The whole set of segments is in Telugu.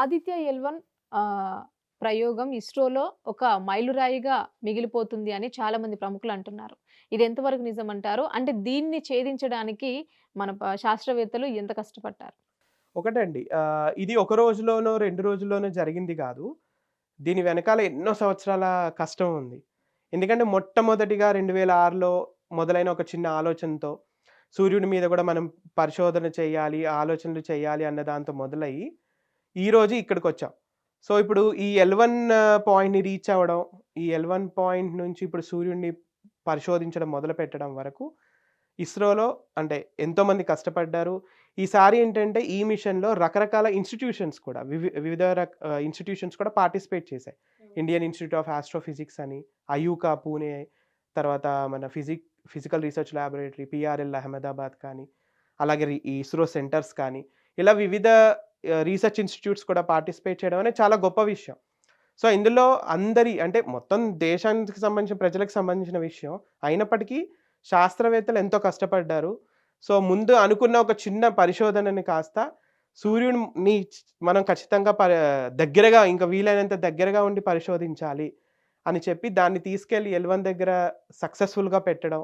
ఆదిత్య ఎల్-1 ప్రయోగం ఇస్రోలో ఒక మైలురాయిగా మిగిలిపోతుంది అని చాలామంది ప్రముఖులు అంటున్నారు. ఇది ఎంతవరకు నిజమంటారు? అంటే దీన్ని ఛేదించడానికి మన శాస్త్రవేత్తలు ఎంత కష్టపడ్డారు? ఒకటండి ఇది ఒక రోజులోనో, రెండు రోజుల్లోనో జరిగింది కాదు దీని వెనకాల ఎన్నో సంవత్సరాల కష్టం ఉంది. ఎందుకంటే మొట్టమొదటిగా 2006లో మొదలైన ఒక చిన్న ఆలోచనతో సూర్యుడి మీద కూడా మనం పరిశోధన చేయాలి, ఆలోచనలు చేయాలి అన్న దాంతో మొదలయ్యి, ఈరోజు ఇక్కడికొచ్చాం. సో, ఇప్పుడు ఈ ఎల్-1 పాయింట్‌ని రీచ్ అవ్వడం, ఈ ఎల్-1 పాయింట్ నుంచి ఇప్పుడు సూర్యుడిని పరిశోధించడం మొదలుపెట్టడం వరకు ఇస్రోలో అంటే ఎంతోమంది కష్టపడ్డారు. ఈసారి ఏంటంటే ఈ మిషన్‌లో రకరకాల ఇన్‌స్టిట్యూషన్స్ కూడా వివి వివిధ రక ఇన్‌స్టిట్యూషన్స్ కూడా పార్టిసిపేట్ చేశాయి. ఇండియన్ ఇన్‌స్టిట్యూట్ ఆఫ్ ఆస్ట్రోఫిజిక్స్ అని, అయూకా పూణే, తర్వాత మన physic physical research laboratory PRL Ahmedabad కానీ, అలాగే ఈ ఇస్రో సెంటర్స్ కానీ, ఇలా వివిధ రీసెర్చ్ ఇన్‌స్టిట్యూట్స్ కూడా పార్టిసిపేట్ చేయడం అనేది చాలా గొప్ప విషయం. సో, ఇందులో అందరి అంటే మొత్తం దేశానికి సంబంధించిన ప్రజలకు సంబంధించిన విషయం. అయినప్పటికీ శాస్త్రవేత్తలు ఎంతో కష్టపడ్డారు. సో, ముందు అనుకున్న ఒక చిన్న పరిశోధనని కాస్త సూర్యుడిని మనం ఖచ్చితంగా ప దగ్గరగా ఇంకా వీలైనంత దగ్గరగా ఉండి పరిశోధించాలి అని చెప్పి దాన్ని తీసుకెళ్ళి ఎల్వన్ దగ్గర సక్సెస్‌ఫుల్‌గా పెట్టడం.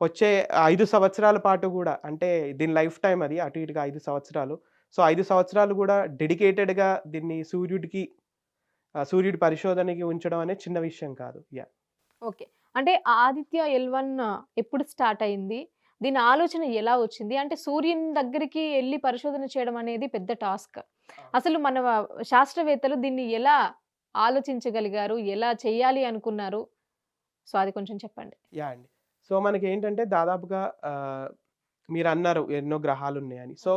వచ్చే ఐదు సంవత్సరాల పాటు కూడా అంటే దీని లైఫ్ టైం అది అటు ఇటుగా ఐదు సంవత్సరాలు. సో, 5 సంవత్సరాలు గూడా డెడికేటెడ్‌గా దీన్ని సూర్యుడికి సూర్యుడి పరిశోధనకి ఉంచడం అనేది చిన్న విషయం కాదు. యాహ్! ఓకే. అంటే ఆదిత్య ఎల్-1 ఎప్పుడు స్టార్ట్ అయింది? దీని ఆలోచన ఎలా వచ్చింది? అంటే సూర్యుని దగ్గరికి ఎళ్ళి పరిశోధన చేయడం అనేది పెద్ద టాస్క్. అసలు మన శాస్త్రవేత్తలు దీన్ని ఎలా ఆలోచించగలిగారు? ఎలా చేయాలి అనుకున్నారు? సో, అది కొంచెం చెప్పండి. యాహ్! అండి. సో, మనకేంటంటే దాదాపుగా ఆహ్, మీరన్నారు ఎన్నో గ్రహాలున్నాయని. సో,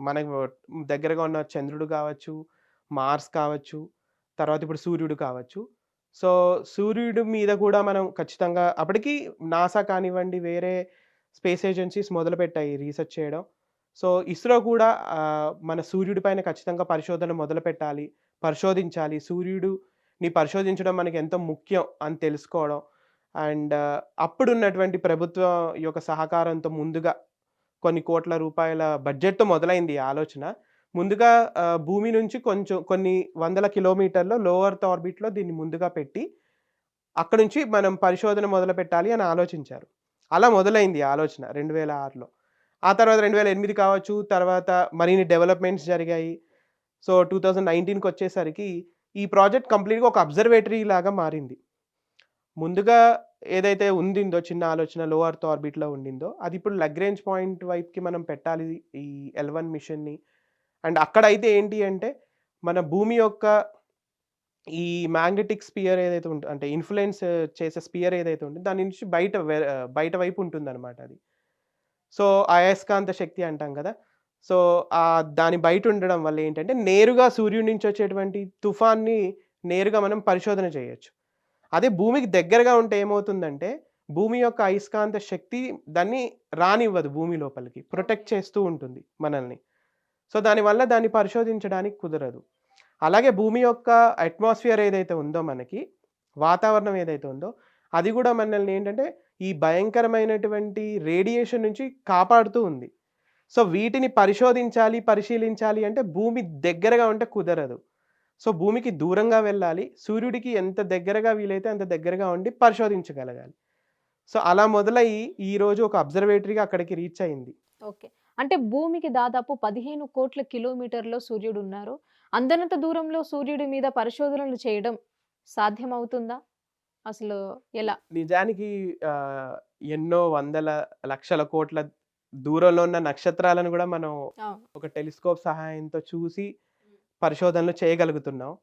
మనకు దగ్గరగా ఉన్న చంద్రుడు కావచ్చు, మార్స్ కావచ్చు, తర్వాత ఇప్పుడు సూర్యుడు కావచ్చు. సో, సూర్యుడు మీద కూడా మనం ఖచ్చితంగా అప్పటికి నాసా కానివ్వండి, వేరే స్పేస్ ఏజెన్సీస్ మొదలుపెట్టాయి రీసెర్చ్ చేయడం. సో, ఇస్రో కూడా మన సూర్యుడి పైన ఖచ్చితంగా పరిశోధన మొదలుపెట్టాలి, పరిశోధించాలి. సూర్యుడుని పరిశోధించడం మనకి ఎంతో ముఖ్యం అని తెలుసుకోవడం. అండ్ అప్పుడున్నటువంటి ప్రభుత్వం యొక్క సహకారంతో ముందుగా కొన్ని కోట్ల రూపాయల బడ్జెట్‌తో మొదలైంది ఈ ఆలోచన. ముందుగా భూమి నుంచి కొంచెం కొన్ని వందల కిలోమీటర్లో లో ఆర్బిట్‌లో దీన్ని ముందుగా పెట్టి, అక్కడి నుంచి మనం పరిశోధన మొదలు పెట్టాలి అని ఆలోచించారు. అలా మొదలైంది ఆలోచన రెండు వేల ఆరులో ఆ తర్వాత 2008 కావచ్చు, తర్వాత మరిన్ని డెవలప్‌మెంట్స్ జరిగాయి. సో, 2019కొచ్చేసరికి ఈ ప్రాజెక్ట్ కంప్లీట్‌గా ఒక అబ్జర్వేటరీ లాగా మారింది. ముందుగా ఏదైతే ఉండిందో చిన్న ఆలోచన లో ఎర్త్ ఆర్బిట్‌లో ఉండిందో, అది ఇప్పుడు లగ్రేంజ్ పాయింట్ వైపుకి మనం పెట్టాలి ఈ ఎల్-1 మిషన్‌ని. అండ్ అక్కడైతే ఏంటి అంటే, మన భూమి యొక్క ఈ మ్యాగ్నెటిక్ స్పియర్ ఏదైతే ఉంటుంది అంటే ఇన్ఫ్లుయెన్స్ చేసే స్పియర్ ఏదైతే ఉంటుందో దాని నుంచి బయట బయట వైపు ఉంటుందన్నమాట అది. సో, అయస్కాంత శక్తి అంటాం కదా! సో, ఆ దాని బయట ఉండడం వల్ల ఏంటంటే, నేరుగా సూర్యుడి నుంచి వచ్చేటువంటి తుఫాన్ని నేరుగా మనం పరిశోధన చేయొచ్చు. అదే భూమికి దగ్గరగా ఉంటే ఏమవుతుందంటే, భూమి యొక్క అయస్కాంత శక్తి దాన్ని రానివ్వదు భూమి లోపలికి. ప్రొటెక్ట్ చేస్తూ ఉంటుంది మనల్ని. సో, దానివల్ల దాన్ని పరిశోధించడానికి కుదరదు. అలాగే భూమి యొక్క అట్మాస్ఫియర్ ఏదైతే ఉందో మనకి, వాతావరణం ఏదైతే ఉందో, అది కూడా మనల్ని ఏంటంటే, ఈ భయంకరమైనటువంటి రేడియేషన్ నుంచి కాపాడుతూ ఉంది. సో, వీటిని పరిశోధించాలి, పరిశీలించాలి అంటే భూమి దగ్గరగా ఉంటే కుదరదు. సో, భూమికి దూరంగా వెళ్ళాలి. సూర్యుడికి ఎంత దగ్గరగా వీలైతే అంత దగ్గరగా ఉండి పరిశోధించగలగాలి. సో, అలా మొదలయ్యి ఈరోజు ఒక అబ్జర్వేటరీగా అక్కడికి రీచ్ అయింది. ఓకే. అంటే భూమికి దాదాపు 15,00,00,000 కిలోమీటర్‌లో సూర్యుడున్నారు. అందనంత దూరంలో సూర్యుడి మీద పరిశోధనలు చేయడం సాధ్యమవుతుందా? అసలు ఎలా? నిజానికి ఎన్నో వందల, లక్షల కోట్ల దూరంలో ఉన్న నక్షత్రాలను గూడా మనం. ఒక టెలిస్కోప్ సహాయంతో చూసి పరిశోధనలు చేయగలుగుతున్నాం.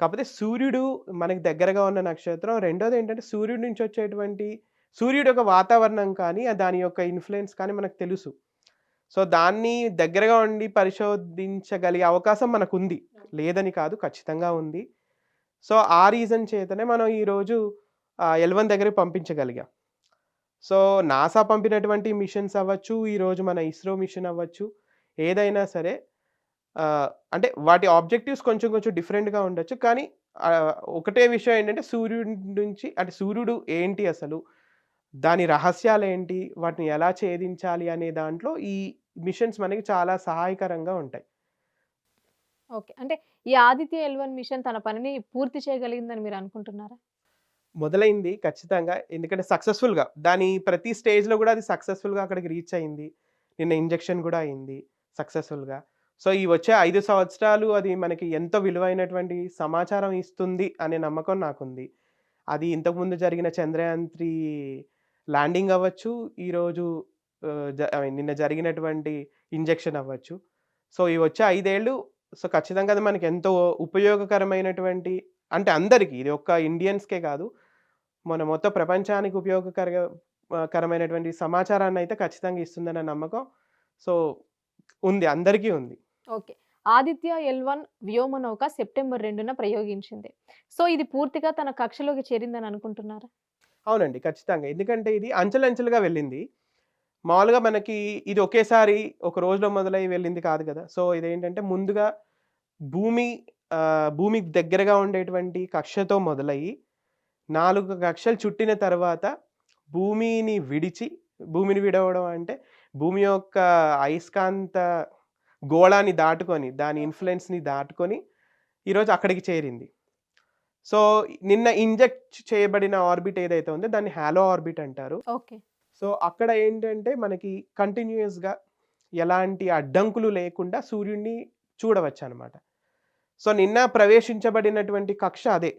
కాకపోతే సూర్యుడు మనకి దగ్గరగా ఉన్న నక్షత్రం. రెండోదేంటంటే సూర్యుడి నుంచి వచ్చేటువంటి సూర్యుడు యొక్క వాతావరణం కానీ, దాని యొక్క ఇన్ఫ్లుయెన్స్ కానీ మనకు తెలుసు. సో, దాన్ని దగ్గరగా ఉండి పరిశోధించగలిగే అవకాశం మనకుంది. లేదని కాదు ఖచ్చితంగా ఉంది. సో, ఆ రీజన్ చేతనే మనం ఈరోజు ఎల్వన్ ఎల్-1 దగ్గరికి పంపించగలిగాం. సో, నాసా పంపినటువంటి మిషన్స్ అవ్వచ్చు, ఈరోజు మన ఇస్రో మిషన్ అవ్వచ్చు, ఏదైనా సరే అంటే వాటి ఆబ్జెక్టివ్స్ కొంచెం కొంచెం డిఫరెంట్‌గా ఉండొచ్చు. కానీ ఒకటే విషయం ఏంటంటే సూర్యుడి నుంచి అంటే సూర్యుడు ఏంటి అసలు? దాని రహస్యాలేంటి? వాటిని ఎలా ఛేదించాలి అనే దాంట్లో ఈ మిషన్స్ మనకి చాలా సహాయకరంగా ఉంటాయి. ఓకే. అంటే ఈ ఆదిత్య ఎల్1 మిషన్ తన పనిని పూర్తి చేయగలిగిందని మీరు అనుకుంటున్నారా? మొదలైంది ఖచ్చితంగా. ఎందుకంటే సక్సెస్‌ఫుల్‌గా దాని ప్రతి స్టేజ్‌లో గూడా అది సక్సెస్‌ఫుల్‌గా అక్కడికి రీచ్ అయింది. నిన్న ఇంజెక్షన్ గూడా అయింది సక్సెస్‌ఫుల్‌గా. సో, ఈ వచ్చే ఐదు సంవత్సరాలు అది మనకి ఎంతో విలువైనటువంటి సమాచారం ఇస్తుంది అనే నమ్మకం నాకుంది. అది ఇంతకుముందు జరిగిన చంద్రయాన్ త్రీ ల్యాండింగ్ అవ్వచ్చు. ఈరోజు జ ఐ మీన్ నిన్న జరిగినటువంటి ఇంజెక్షన్ అవ్వచ్చు. సో, ఈ వచ్చే ఐదేళ్ళు సో, ఖచ్చితంగా అది మనకి ఎంతో ఉపయోగకరమైనటువంటి అంటే అందరికీ ఇది ఒక్క ఇండియన్స్‌కే కాదు. మన మొత్తం ప్రపంచానికి ఉపయోగకర కరమైనటువంటి సమాచారాన్ని అయితే ఖచ్చితంగా ఇస్తుందన్న నమ్మకం సో, ఉంది. అందరికీ ఉంది. ఓకే. ఆదిత్య ఎల్1 వ్యోమనౌక సెప్టెంబర్ రెండున ప్రయోగించింది. సో, ఇది పూర్తిగా తన కక్షలోకి చేరిందని అనుకుంటున్నారా? అవునండి. ఖచ్చితంగా. ఎందుకంటే ఇది అంచెలంచెలుగా వెళ్ళింది. మామూలుగా మనకి ఇది ఒకేసారి ఒక రోజులో మొదలై వెళ్ళింది కాదు కదా సో, ఇదేంటంటే ముందుగా భూమి భూమికి దగ్గరగా ఉండేటువంటి కక్షతో మొదలయ్యి నాలుగు కక్షలు చుట్టిన తర్వాత భూమిని విడిచి భూమిని విడవడం అంటే భూమి యొక్క అయస్కాంత గోళాన్ని దాటుకొని దాని ఇన్‌ఫ్లూయెన్స్‌ని దాటుకొని ఈరోజు అక్కడికి చేరింది. సో, నిన్న ఇంజెక్ట్ చేయబడిన ఆర్బిట్ ఏదైతే ఉందో దాన్ని హాలో ఆర్బిట్ అంటారు. ఓకే. సో, అక్కడ ఏంటంటే మనకి కంటిన్యూయస్‌గా ఎలాంటి అడ్డంకులు లేకుండా సూర్యుడిని చూడవచ్చనమాట. సో, నిన్న ప్రవేశించబడినటువంటి కక్ష అదే.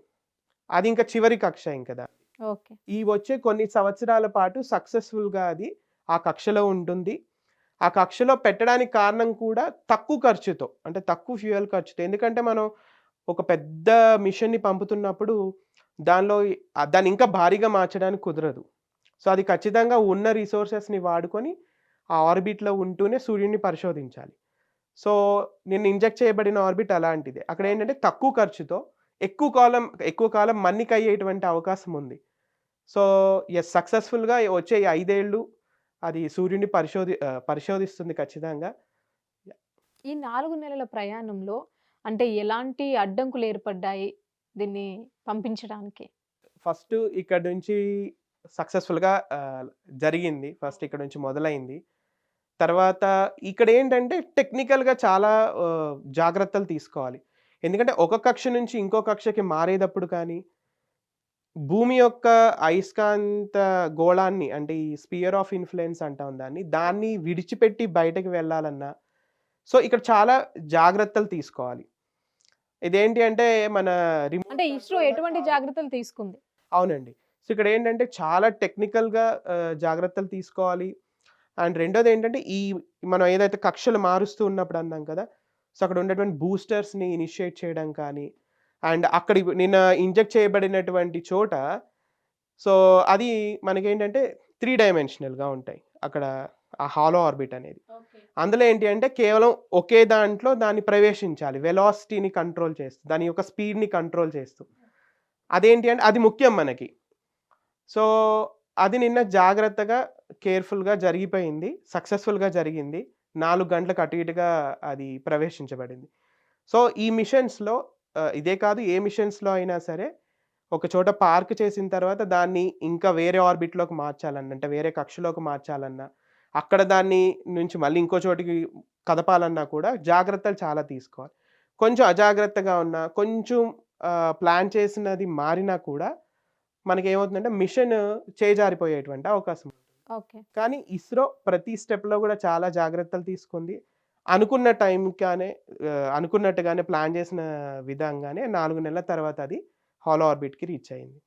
అది ఇంకా చివరి కక్ష ఇంక దానిది. ఓకే. ఈ వచ్చే కొన్ని సంవత్సరాల పాటు సక్సెస్‌ఫుల్‌గా అది ఆ కక్షలో ఉంటుంది. ఆ కక్షలో పెట్టడానికి కారణం కూడా తక్కువ ఖర్చుతో అంటే తక్కువ ఫ్యూయల్ ఖర్చుతో. ఎందుకంటే మనం ఒక పెద్ద మిషన్‌ని పంపుతున్నప్పుడు దానిలో దాన్ని ఇంకా భారీగా మార్చడానికి కుదరదు. సో, అది ఖచ్చితంగా ఉన్న రిసోర్సెస్‌ని వాడుకొని ఆ ఆర్బిట్‌లో ఉంటూనే సూర్యుడిని పరిశోధించాలి. సో, నేను ఇంజెక్ట్ చేయబడిన ఆర్బిట్ అలాంటిదే. అక్కడేంటంటే తక్కువ ఖర్చుతో ఎక్కువ కాలం ఎక్కువ కాలం మన్నికయ్యేటువంటి అవకాశం ఉంది. సో, ఎస్ సక్సెస్‌ఫుల్‌గా వచ్చే ఐదేళ్ళు అది సూర్యుడిని పరిశోధి పరిశోధిస్తుంది ఖచ్చితంగా. ఈ 4 నెలల ప్రయాణంలో అంటే ఎలాంటి అడ్డంకులు ఏర్పడ్డాయి దీన్ని పంపించడానికి? ఫస్ట్ ఇక్కడి నుంచి సక్సెస్‌ఫుల్‌గా జరిగింది. ఫస్ట్ ఇక్కడ నుంచి మొదలైంది. తర్వాత ఇక్కడేంటంటే టెక్నికల్‌గా చాలా జాగ్రత్తలు తీసుకోవాలి. ఎందుకంటే ఒక కక్ష నుంచి ఇంకో కక్షకి మారేటప్పుడు కానీ భూమి యొక్క అయస్కాంత గోళాన్ని అంటే ఈ స్పియర్ ఆఫ్ ఇన్‌ఫ్లూయెన్స్ అంటాం దాన్ని. దాన్ని విడిచిపెట్టి బయటకి వెళ్ళాలన్నా సో, ఇక్కడ చాలా జాగ్రత్తలు తీసుకోవాలి. ఇదేంటి అంటే మన అంటే ఇస్రో ఎటువంటి. జాగ్రత్తలు తీసుకుంది? అవునండి. సో, ఇక్కడేంటంటే చాలా టెక్నికల్‌గా జాగ్రత్తలు తీసుకోవాలి. అండ్ రెండోదేంటంటే ఈ మనం ఏదైతే కక్షలు మారుస్తూ ఉన్నప్పుడు అన్నాం కదా! సో, అక్కడ ఉండేటువంటి బూస్టర్స్‌ని ఇనిషియేట్ చేయడం కానీ అండ్ అక్కడి నిన్న ఇంజెక్ట్ చేయబడినటువంటి చోట సో, అది మనకేంటంటే 3 డైమెన్షనల్‌గా ఉంటాయి. అక్కడ ఆ హాలో ఆర్బిట్ అనేది. అందులో ఏంటి అంటే కేవలం ఒకే దాంట్లో దాన్ని ప్రవేశించాలి. వెలాసిటీని కంట్రోల్ చేస్తూ, దాని యొక్క స్పీడ్‌ని కంట్రోల్ చేస్తూ. అదేంటి అంటే అది ముఖ్యం మనకి. సో, అది నిన్న జాగ్రత్తగా, కేర్‌ఫుల్‌గా జరిగిపోయింది. సక్సెస్‌ఫుల్‌గా జరిగింది. 4 గంటలకు అటు ఇటుగా అది ప్రవేశించబడింది. సో, ఈ మిషన్స్‌లో ఇదే కాదు ఏ మిషన్స్‌లో అయినా సరే ఒక చోట పార్క్ చేసిన తర్వాత దాన్ని ఇంకా వేరే ఆర్బిట్‌లోకి మార్చాలన్నా, అంటే వేరే కక్షలోకి మార్చాలన్నా, అక్కడ దాన్ని నుంచి మళ్ళీ ఇంకో చోటికి కదపాలన్నా కూడా జాగ్రత్తలు చాలా తీసుకోవాలి. కొంచెం అజాగ్రత్తగా ఉన్నా, కొంచెం ప్లాన్ చేసినది మారినా కూడా మనకేమవుతుందంటే మిషన్ చేజారిపోయేటువంటి అవకాశం. ఓకే. కానీ ఇస్రో ప్రతి స్టెప్‌లో కూడా చాలా జాగ్రత్తలు తీసుకుంది. అనుకున్న టైంగానే అనుకున్నట్టుగానే ప్లాన్ చేసిన విధంగానే నాలుగు నెలల తర్వాత అది హాలో ఆర్బిట్‌కి రీచ్ అయింది.